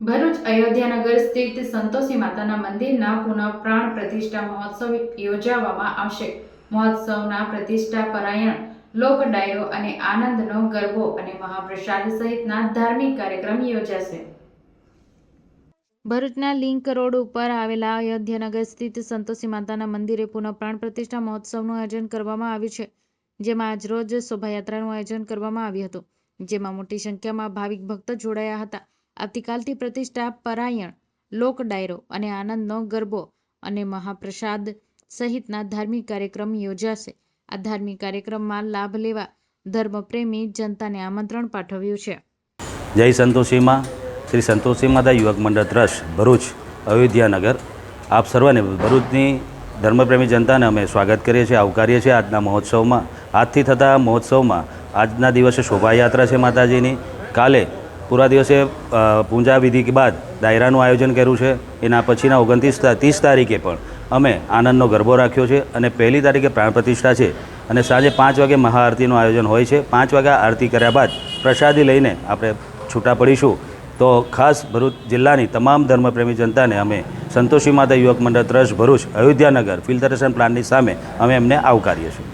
ભરૂચ અયોધ્યાનગર સ્થિત સંતોષી માતાના મંદિરના પુનઃ પ્રાણ પ્રતિષ્ઠા મહોત્સવ યોજાવામાં આવશે. મહોત્સવના પ્રતિષ્ઠા પરાયણ લોક ડાયરો અને આનંદનો ગરબો અને મહાપ્રસાદ સહિતના ધાર્મિક કાર્યક્રમ યોજાશે. ભરૂચના લિંક રોડ ઉપર આવેલા અયોધ્યાનગર સ્થિત સંતોષી માતાના મંદિરે પુનઃ પ્રાણ પ્રતિષ્ઠા મહોત્સવનું આયોજન કરવામાં આવ્યું છે. જેમાં આજરોજ શોભાયાત્રાનું આયોજન કરવામાં આવ્યું હતું. જેમાં મોટી સંખ્યામાં ભાવિક ભક્તો જોડાયા હતા. આવતીકાલથી પ્રતિષ્ઠા પરાયણ, લોક ડાયરો અને આનંદનો ગરબો અને મહાપ્રસાદ સહિતના ધાર્મિક કાર્યક્રમ યોજાશે. આ ધાર્મિક કાર્યક્રમમાં લાભ લેવા ધર્મપ્રેમી જનતાને આમંત્રણ પાઠવ્યું છે. જય સંતોષીમાં. શ્રી સંતોષી માતા યુવક મંડળ ટ્રસ્ટ ભરૂચ, અયોધ્યાનગર. આપ સર્વને ભરૂચની ધર્મપ્રેમી જનતાને અમે સ્વાગત કરીએ છીએ, આવકારીએ છીએ આજના મહોત્સવમાં. આજથી થતા મહોત્સવમાં આજના દિવસે શોભાયાત્રા છે માતાજીની. કાલે પૂરા દિવસે પૂજા વિધિ બાદ ડાયરાનું આયોજન કર્યું છે. એના પછીના ઓગણત્રીસ ત્રીસ તારીખે પણ અમે આનંદનો ગરબો રાખ્યો છે અને પહેલી તારીખે પ્રાણ પ્રતિષ્ઠા છે. અને સાંજે પાંચ વાગે મહાઆરતીનું આયોજન હોય છે. પાંચ વાગ્યા આરતી કર્યા બાદ પ્રસાદી લઈને આપણે છૂટા પડીશું. તો ખાસ ભરૂચ જિલ્લાની તમામ ધર્મપ્રેમી જનતાને અમે સંતોષી માતા યુવક મંડળ ટ્રસ્ટ ભરૂચ અયોધ્યાનગર ફિલ્ટરેશન પ્લાન્ટની સામે અમે એમને આવકારીએ છીએ.